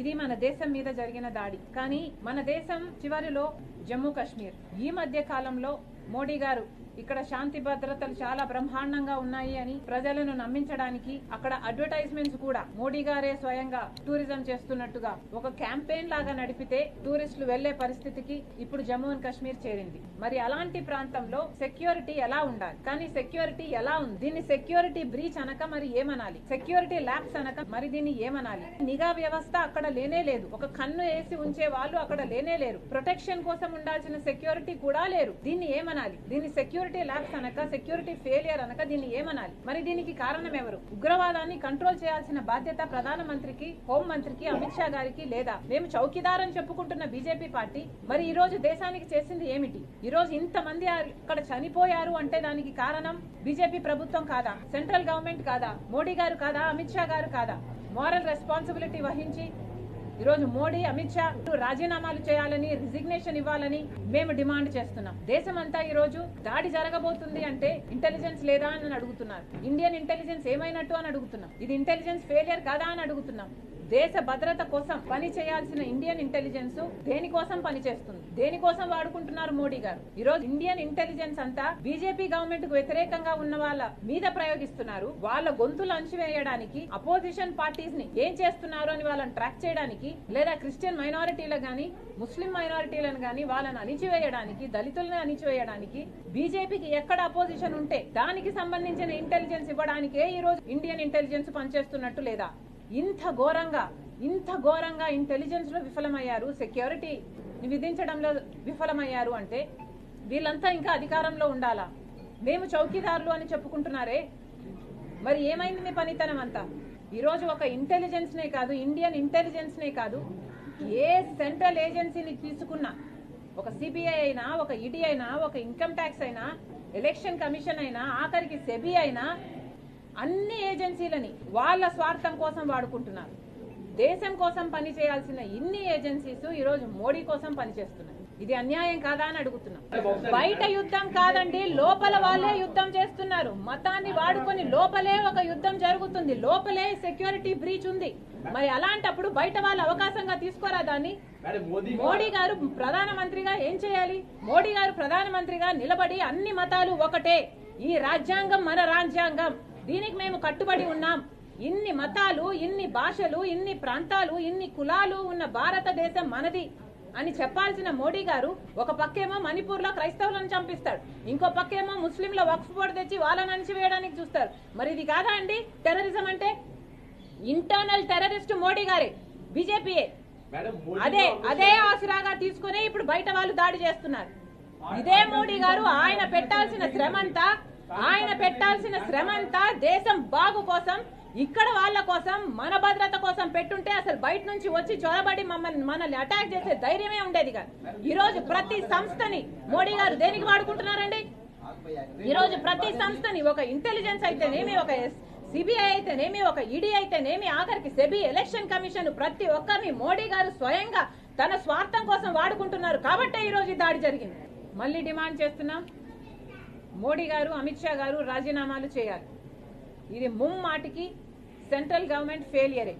ఇది మన దేశం మీద జరిగిన దాడి. కానీ మన దేశం చివరిలో జమ్మూ కాశ్మీర్ ఈ మధ్య కాలంలో మోడీ గారు ఇక్కడ శాంతి భద్రతలు చాలా బ్రహ్మాండంగా ఉన్నాయి అని ప్రజలను నమ్మించడానికి అక్కడ అడ్వర్టైజ్మెంట్స్ కూడా మోడీ గారే స్వయంగా టూరిజం చేస్తున్నట్టుగా ఒక క్యాంపెయిన్ లాగా నడిపితే టూరిస్టులు వెళ్ళే పరిస్థితికి ఇప్పుడు జమ్మూ అండ్ కాశ్మీర్ చేరింది. మరి అలాంటి ప్రాంతంలో సెక్యూరిటీ ఎలా ఉండాలి? కానీ సెక్యూరిటీ ఎలా ఉంది? దీన్ని సెక్యూరిటీ బ్రీచ్ అనక మరి ఏమనాలి? సెక్యూరిటీ ల్యాబ్స్ అనక మరి దీన్ని ఏమనాలి? నిఘా వ్యవస్థ అక్కడ లేనే లేదు. ఒక కన్ను వేసి ఉంచే వాళ్ళు అక్కడ లేనే లేరు. ప్రొటెక్షన్ కోసం ఉండాల్సిన సెక్యూరిటీ కూడా లేరు. దీన్ని ఏమనాలి? దీన్ని సెక్యూరిటీ ల్యాబ్స్ అనక సెక్యూరిటీ ఫెయిలియర్ అనక దీన్ని ఏమనాలి? మరి దీనికి కారణం ఎవరు? ఉగ్రవాదాన్ని కంట్రోల్ చేయాల్సిన బాధ్యత ప్రధానమంత్రికి హోం మంత్రికి అమిత్ షా గారికి లేదా? మేము చౌకీదార్ అని చెప్పుకుంటున్న బీజేపీ పార్టీ మరి ఈ రోజు దేశానికి చేసింది ఏమిటి? ఈ రోజు ఇంతమంది అక్కడ చనిపోయారు అంటే దానికి కారణం బీజేపీ ప్రభుత్వం కాదా? సెంట్రల్ గవర్నమెంట్ కాదా? మోడీ గారు కాదా? అమిత్ షా గారు కాదా? మోరల్ రెస్పాన్సిబిలిటీ వహించి ఈరోజు మోడీ అమిత్ షా రాజీనామాలు చేయాలని రిజిగ్నేషన్ ఇవ్వాలని మేము డిమాండ్ చేస్తున్నాం. దేశమంతా ఈ రోజు దాడి జరగబోతుంది అంటే ఇంటెలిజెన్స్ లేదా అని అడుగుతున్నారు. ఇండియన్ ఇంటెలిజెన్స్ ఏమైనట్టు అని అడుగుతున్నాం. ఇది ఇంటెలిజెన్స్ ఫెయిలియర్ కాదా అని అడుగుతున్నాం. దేశ భద్రత కోసం పని చేయాల్సిన ఇండియన్ ఇంటెలిజెన్స్ దేనికోసం పనిచేస్తుంది దేనికోసం వాడుకుంటున్నారు మోడీ గారు? ఈ రోజు ఇండియన్ ఇంటెలిజెన్స్ అంతా బీజేపీ గవర్నమెంట్కు వ్యతిరేకంగా ఉన్న వాళ్ళ మీద ప్రయోగిస్తున్నారు. వాళ్ళ గొంతులు అణచివేయడానికి అపోజిషన్ పార్టీస్ని ఏం చేస్తున్నారు అని వాళ్ళని ట్రాక్ చేయడానికి లేదా క్రిస్టియన్ మైనారిటీల గాని ముస్లిం మైనారిటీలను గాని వాళ్ళని అణిచివేయడానికి దళితులను అణిచివేయడానికి బీజేపీకి ఎక్కడ అపోజిషన్ ఉంటే దానికి సంబంధించిన ఇంటెలిజెన్స్ ఇవ్వడానికే ఈ రోజు ఇండియన్ ఇంటెలిజెన్స్ పనిచేస్తున్నట్టు లేదా? ఇంత ఘోరంగా ఇంత ఘోరంగా ఇంటెలిజెన్స్లో విఫలమయ్యారు సెక్యూరిటీ విధించడంలో విఫలమయ్యారు అంటే వీళ్ళంతా ఇంకా అధికారంలో ఉండాలా? మేము చౌకీదారులు అని చెప్పుకుంటున్నారే? మరి ఏమైంది మీ పనితనం అంతా? ఈరోజు ఒక ఇంటెలిజెన్స్ నే కాదు ఇండియన్ ఇంటెలిజెన్స్ నే కాదు ఏ సెంట్రల్ ఏజెన్సీని తీసుకున్నా ఒక సిబిఐ అయినా ఒక ఈడీ అయినా ఒక ఇన్కమ్ ట్యాక్స్ అయినా ఎలక్షన్ కమిషన్ అయినా ఆఖరికి సెబీ అయినా అన్ని ఏజెన్సీలని వాళ్ళ స్వార్థం కోసం వాడుకుంటున్నారు. దేశం కోసం పని చేయాల్సిన ఇన్ని ఏజెన్సీస్ ఈ రోజు మోడీ కోసం పనిచేస్తున్నాయి ఇది అన్యాయం కాదా అని అడుగుతున్నాం. బయట యుద్ధం కాదండి లోపల వాళ్ళే యుద్ధం చేస్తున్నారు. మతాన్ని వాడుకొని లోపలే ఒక యుద్ధం జరుగుతుంది. లోపలే సెక్యూరిటీ బ్రీచ్ ఉంది. మరి అలాంటప్పుడు బయట వాళ్ళు అవకాశంగా తీసుకోరా దాన్ని? మోడీ గారు ప్రధానమంత్రిగా ఏం చేయాలి? మోడీ గారు ప్రధానమంత్రిగా నిలబడి అన్ని మతాలు ఒకటే. ఈ రాజ్యాంగం మన రాజ్యాంగం. దీనికి మేము కట్టుబడి ఉన్నాం. ఇన్ని మతాలు ఇన్ని భాషలు ఇన్ని ప్రాంతాలు ఇన్ని కులాలు ఉన్న భారతదేశం మనది అని చెప్పాల్సిన మోడీ గారు ఒక పక్కేమో మణిపూర్లో క్రైస్తవులను చంపిస్తాడు. ఇంకో పక్కేమో ముస్లింల వక్ఫ్ బోర్డు తెచ్చి వాళ్ళని అణిచివేయడానికి చూస్తారు. మరి ఇది కాదా అండి? టెర్రరిజం అంటే? ఇంటర్నల్ టెర్రరిస్ట్ మోడీ గారే బీజేపీయే. అదే అదే ఆసరాగా తీసుకునే ఇప్పుడు బయట వాళ్ళు దాడి చేస్తున్నారు. ఇదే మోడీ గారు ఆయన పెట్టాల్సిన శ్రమంతా ఆయన పెట్టాల్సిన శ్రమంతా దేశం బాగు కోసం ఇక్కడ వాళ్ళ కోసం మన భద్రత కోసం పెట్టుంటే అసలు బయట నుంచి వచ్చి చొరబడి మమ్మల్ని మనల్ని అటాక్ చేసే ధైర్యమే ఉండేది కాదు. ఈ రోజు ప్రతి సంస్థని మోడీ గారు దేనికి వాడుకుంటున్నారండి? ఈ రోజు ప్రతి సంస్థని ఒక ఇంటెలిజెన్స్ అయితేనేమి ఒక సిబిఐ అయితేనేమి ఒక ఈడీ అయితేనేమి ఆఖరికి సెబీ ఎలక్షన్ కమిషన్ ప్రతి ఒక్కరిని మోడీ గారు స్వయంగా తన స్వార్థం కోసం వాడుకుంటున్నారు కాబట్టే ఈ రోజు దాడి జరిగింది. మళ్ళీ డిమాండ్ చేస్తున్నాం. మోడీ గారు అమిత్ షా గారు రాజీనామాలు చేయాలి. ఇది ముమ్మాటికి సెంట్రల్ గవర్నమెంట్ ఫెయిలియరే.